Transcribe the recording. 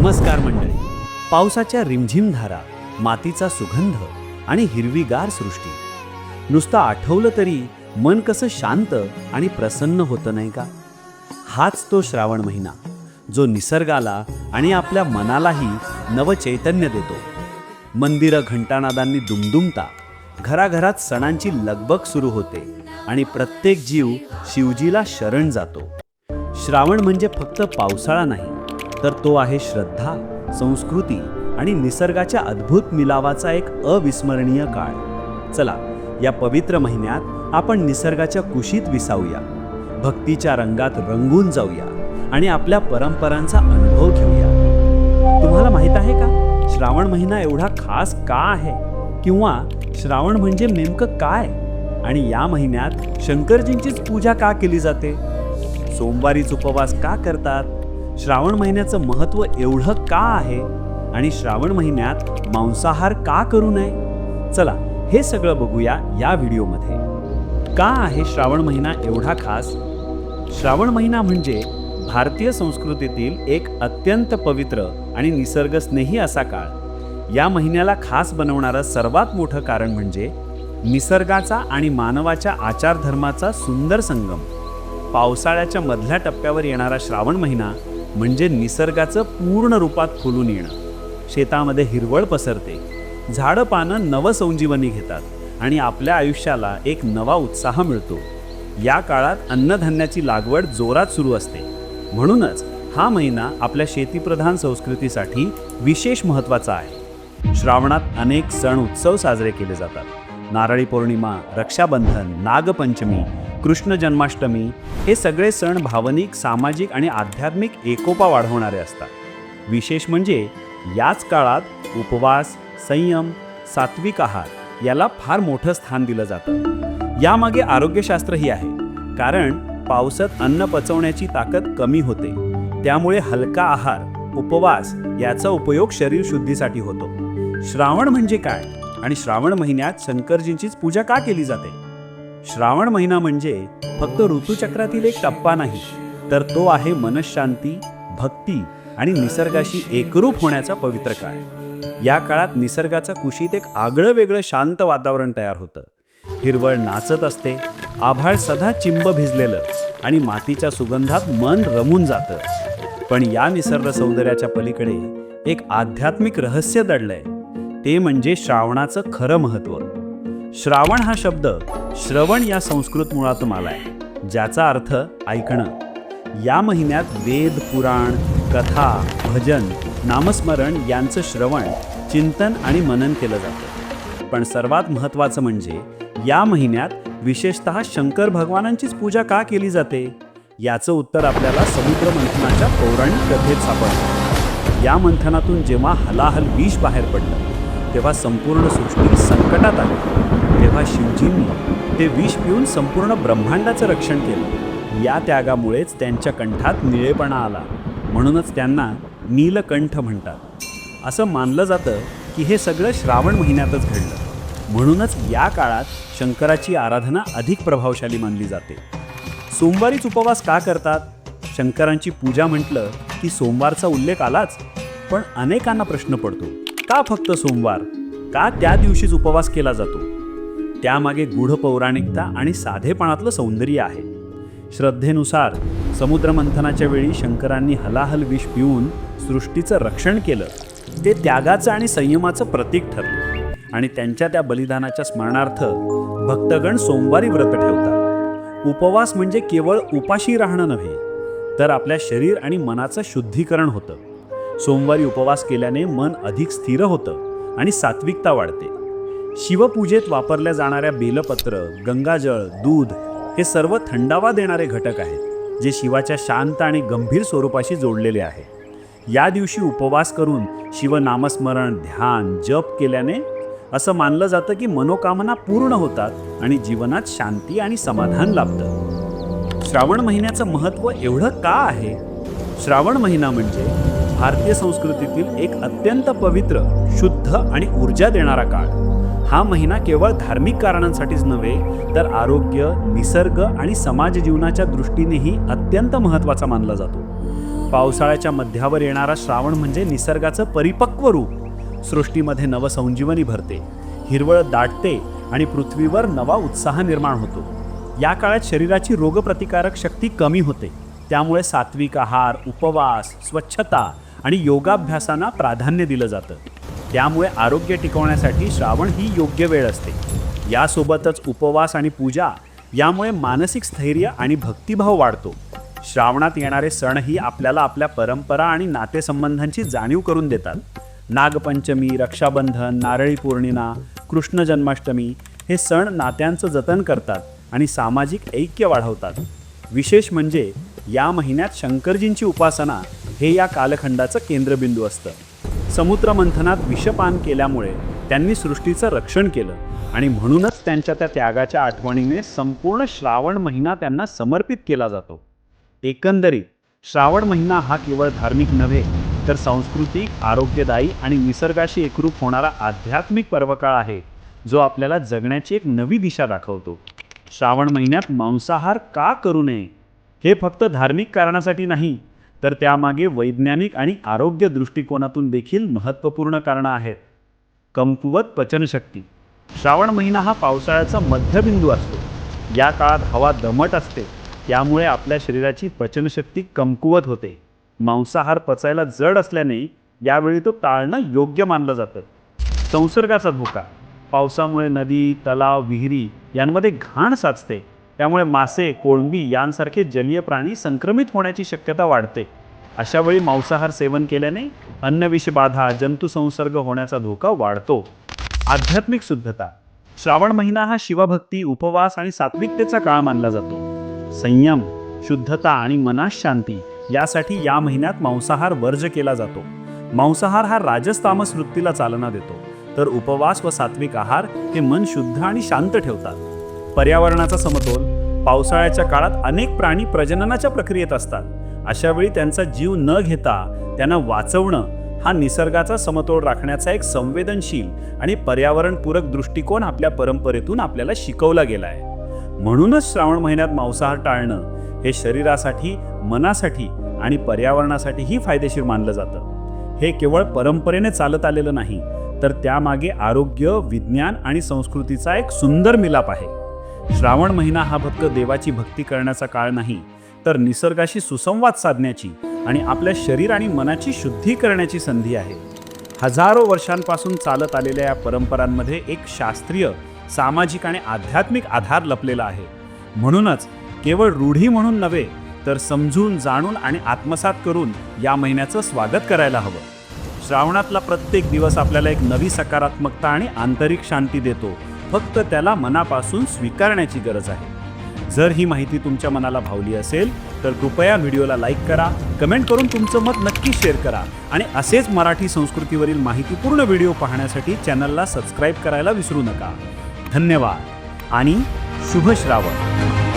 नमस्कार मंडळी. पावसाच्या रिमझिम धारा मातीचा सुगंध आणि हिरवीगार सृष्टी. नुसतं आठवलं तरी मन कसं शांत आणि प्रसन्न होतं नाही का? हाच तो श्रावण महिना जो निसर्गाला आणि आपल्या मनालाही नवचैतन्य देतो. मंदिरं घंटानादांनी दुमदुमता घराघरात सणांची लगबग सुरू होते आणि प्रत्येक जीव शिवजीला शरण जातो. श्रावण म्हणजे फक्त पावसाळा नाही तर तो आहे श्रद्धा संस्कृती आणि निसर्गाच्या अद्भुत मिलावाचा एक अविस्मरणीय काळ. चला या पवित्र महिन्यात आपण निसर्गाच्या कुशीत विसावूया. भक्तीच्या रंगात रंगून जाऊया आणि आपल्या परंपरांचा अनुभव घेऊया. तुम्हाला माहीत आहे का? श्रावण महिना एवढा खास का आहे? किंवा श्रावण म्हणजे नेमकं काय? आणि या महिन्यात शंकरजींचीच पूजा का केली जाते? सोमवारीच उपवास का करतात? श्रावण महिन्याचं महत्त्व एवढं का आहे? आणि श्रावण महिन्यात मांसाहार का करू नये? चला हे सगळं बघूया या व्हिडिओमध्ये. का आहे श्रावण महिना एवढा खास? श्रावण महिना म्हणजे भारतीय संस्कृतीतील एक अत्यंत पवित्र आणि निसर्गस्नेही असा काळ. या महिन्याला खास बनवणारं सर्वात मोठं कारण म्हणजे निसर्गाचा आणि मानवाच्या आचारधर्माचा सुंदर संगम. पावसाळ्याच्या मधल्या टप्प्यावर येणारा श्रावण महिना म्हणजे निसर्गाचं पूर्ण रूपात फुलून येणं. शेतामध्ये हिरवळ पसरते. झाडं पानं नवसंजीवनी घेतात आणि आपल्या आयुष्याला एक नवा उत्साह मिळतो. या काळात अन्नधान्याची लागवड जोरात सुरू असते. म्हणूनच हा महिना आपल्या शेतीप्रधान संस्कृतीसाठी विशेष महत्त्वाचा आहे. श्रावणात अनेक सण उत्सव साजरे केले जातात. नारळी पौर्णिमा रक्षाबंधन नागपंचमी कृष्ण जन्माष्टमी हे सगळे सण भावनिक सामाजिक आणि आध्यात्मिक एकोपा वाढवणारे असतात. विशेष म्हणजे याच काळात उपवास संयम सात्विक आहार याला फार मोठं स्थान दिलं जातं. यामागे आरोग्यशास्त्रही आहे कारण पावसात अन्न पचवण्याची ताकद कमी होते. त्यामुळे हलका आहार उपवास याचा उपयोग शरीर शुद्धीसाठी होतो. श्रावण म्हणजे काय? आणि श्रावण महिन्यात शंकरजींचीच पूजा का केली जाते? श्रावण महिना म्हणजे फक्त ऋतुचक्रातील एक टप्पा नाही तर तो आहे मनशांती भक्ती आणि निसर्गाशी एकरूप होण्याचा पवित्र काळ. या काळात निसर्गाचा कुशीत एक आगळं वेगळं शांत वातावरण तयार होतं. हिरवळ नाचत असते आभाळ सदा चिंब भिजलेलं आणि मातीच्या सुगंधात मन रमून जातं. पण या निसर्ग सौंदर्याच्या पलीकडे एक आध्यात्मिक रहस्य दडलंय. ते म्हणजे श्रावणाचं खरं महत्त्व. श्रावण हा शब्द श्रवण या संस्कृत मुळातून आला आहे ज्याचा अर्थ ऐकणं. या महिन्यात वेद पुराण कथा भजन नामस्मरण यांचं श्रवण चिंतन आणि मनन केलं जातं. पण सर्वात महत्त्वाचं म्हणजे या महिन्यात विशेषतः शंकर भगवानांचीच पूजा का केली जाते? याचं उत्तर आपल्याला समुद्र मंथनाच्या पौराणिक कथेत सापडतं. या मंथनातून जेव्हा हलाहल विष बाहेर पडलं तेव्हा संपूर्ण सृष्टी संकटात आली. तेव्हा शिवजींनी ते विष पिऊन संपूर्ण ब्रह्मांडाचं रक्षण केलं. या त्यागामुळेच त्यांच्या कंठात निळेपणा आला. म्हणूनच त्यांना नीलकंठ म्हणतात. असं मानलं जातं की हे सगळं श्रावण महिन्यातच घडलं. म्हणूनच या काळात शंकराची आराधना अधिक प्रभावशाली मानली जाते. सोमवारीच उपवास का करतात? शंकरांची पूजा म्हटलं की सोमवारचा उल्लेख आलाच पण अनेकांना प्रश्न पडतो. का फक्त सोमवार? का त्या दिवशीच उपवास केला जातो? त्यामागे गूढ पौराणिकता आणि साधेपणातलं सौंदर्य आहे. श्रद्धेनुसार समुद्रमंथनाच्या वेळी शंकरांनी हलाहल विष पिऊन सृष्टीचं रक्षण केलं. ते त्यागाचं आणि संयमाचं प्रतीक ठरलं. आणि त्यांच्या त्या बलिदानाच्या स्मरणार्थ भक्तगण सोमवारी व्रत ठेवतात. उपवास म्हणजे केवळ उपाशी राहणं नव्हे तर आपल्या शरीर आणि मनाचं शुद्धीकरण होतं. सोमवारी उपवास केल्याने मन अधिक स्थिर होतं आणि सात्विकता वाढते. शिवपूजेत वापरल्या जाणाऱ्या बेलपत्र गंगाजळ दूध हे सर्व थंडावा देणारे घटक आहेत जे शिवाच्या शांत आणि गंभीर स्वरूपाशी जोडलेले आहे. या दिवशी उपवास करून शिवनामस्मरण ध्यान जप केल्याने असं मानलं जातं की मनोकामना पूर्ण होतात आणि जीवनात शांती आणि समाधान लाभतं. श्रावण महिन्याचं महत्त्व एवढं का आहे? श्रावण महिना म्हणजे भारतीय संस्कृतीतील एक अत्यंत पवित्र शुद्ध आणि ऊर्जा देणारा काळ. हा महिना केवळ धार्मिक कारणांसाठीच नव्हे तर आरोग्य निसर्ग आणि समाज जीवनाच्या दृष्टीनेही अत्यंत महत्त्वाचा मानला जातो. पावसाळ्याच्या मध्यावर येणारा श्रावण म्हणजे निसर्गाचं परिपक्व रूप. सृष्टीमध्ये नवसंजीवनी भरते हिरवळ दाटते आणि पृथ्वीवर नवा उत्साह निर्माण होतो. या काळात शरीराची रोगप्रतिकारक शक्ती कमी होते. त्यामुळे सात्विक आहार उपवास स्वच्छता आणि योगाभ्यासांना प्राधान्य दिलं जातं. त्यामुळे आरोग्य टिकवण्यासाठी श्रावण ही योग्य वेळ असते. यासोबतच उपवास आणि पूजा यामुळे मानसिक स्थैर्य आणि भक्तिभाव वाढतो. श्रावणात येणारे सणही आपल्याला आपल्या परंपरा आणि नातेसंबंधांची जाणीव करून देतात. नागपंचमी रक्षाबंधन नारळी पौर्णिमा कृष्ण जन्माष्टमी हे सण नात्यांचं जतन करतात आणि सामाजिक ऐक्य वाढवतात. विशेष म्हणजे या महिन्यात शंकरजींची उपासना हे या कालखंडाचं केंद्रबिंदू असतं. समुद्रमंथनात विषपान केल्यामुळे त्यांनी सृष्टीचं रक्षण केलं आणि म्हणूनच त्यांच्या त्या त्यागाच्या आठवणीने संपूर्ण श्रावण महिना त्यांना समर्पित केला जातो. एकंदरीत श्रावण महिना हा केवळ धार्मिक नव्हे तर सांस्कृतिक आरोग्यदायी आणि निसर्गाशी एकरूप होणारा आध्यात्मिक पर्वकाळ आहे जो आपल्याला जगण्याची एक नवी दिशा दाखवतो. श्रावण महिन्यात मांसाहार का करू नये? हे फक्त धार्मिक कारणासाठी नाही तर त्यामागे वैज्ञानिक आणि आरोग्य दृष्टिकोनातून देखील महत्त्वपूर्ण कारणं आहेत. कमकुवत पचनशक्ती. श्रावण महिना हा पावसाळ्याचा मध्यबिंदू असतो. या काळात हवा दमट असते. त्यामुळे आपल्या शरीराची पचनशक्ती कमकुवत होते. मांसाहार पचायला जड असल्याने यावेळी तो टाळणं योग्य मानलं जातं. संसर्गाचा धोका. पावसामुळे नदी तलाव विहिरी यांमध्ये घाण साचते. त्यामुळे मासे कोळंबी यांसारखे जलीय प्राणी संक्रमित होण्याची शक्यता वाढते. अशावेळी मांसाहार सेवन केल्याने अन्नविषबाधा जंतुसंसर्ग होण्याचा धोका वाढतो. आध्यात्मिक शुद्धता. श्रावण महिना हा शिवभक्ती उपवास आणि सात्विकतेचा काळ मानला जातो. संयम शुद्धता आणि मनास शांती यासाठी या महिन्यात मांसाहार वर्ज केला जातो. मांसाहार हा राजस्तामस वृत्तीला चालना देतो. तर उपवास व सात्विक आहार हे मन शुद्ध आणि शांत ठेवतात. पर्यावरणाचा समतोल पावसाळ्याच्या काळात अनेक प्राणी प्रजननाच्या प्रक्रियेत असतात. अशा वेळी त्यांचा जीव न घेता त्यांना वाचवणं हा निसर्गाचा समतोल राखण्याचा एक संवेदनशील आणि पर्यावरणपूरक दृष्टिकोन आपल्या परंपरेतून आपल्याला शिकवला गेला आहे म्हणूनच श्रावण महिन्यात मांसाहार टाळणं हे शरीरासाठी मनासाठी आणि पर्यावरणासाठीही फायदेशीर मानलं जातं. हे केवळ परंपरेने चालत आलेलं नाही तर त्यामागे आरोग्य विज्ञान आणि संस्कृतीचा एक सुंदर मिलाप आहे. श्रावण महिना हा फक्त देवाची भक्ती करण्याचा काळ नाही तर निसर्गाशी सुसंवाद साधण्याची आणि आपल्या शरीर आणि मनाची शुद्धी करण्याची संधी आहे. हजारो वर्षांपासून चालत आलेल्या या परंपरांमध्ये एक शास्त्रीय सामाजिक आणि आध्यात्मिक आधार लपलेला आहे. म्हणूनच केवळ रूढी म्हणून नव्हे तर समजून जाणून आणि आत्मसात करून या महिन्याचं स्वागत करायला हवं. श्रावणातला प्रत्येक दिवस आपल्याला एक नवी सकारात्मकता आणि आंतरिक शांती देतो फक्त त्याला मनापासून स्वीकारण्याची गरज आहे. जर ही माहिती तुमच्या मनाला भावली असेल तर कृपया व्हिडिओला लाईक करा कमेंट करून तुमचं मत नक्की शेअर करा आणि असेच मराठी संस्कृतीवरील माहितीपूर्ण व्हिडिओ पाहण्यासाठी चॅनलला सबस्क्राईब करायला विसरू नका. धन्यवाद आणि शुभ श्रावण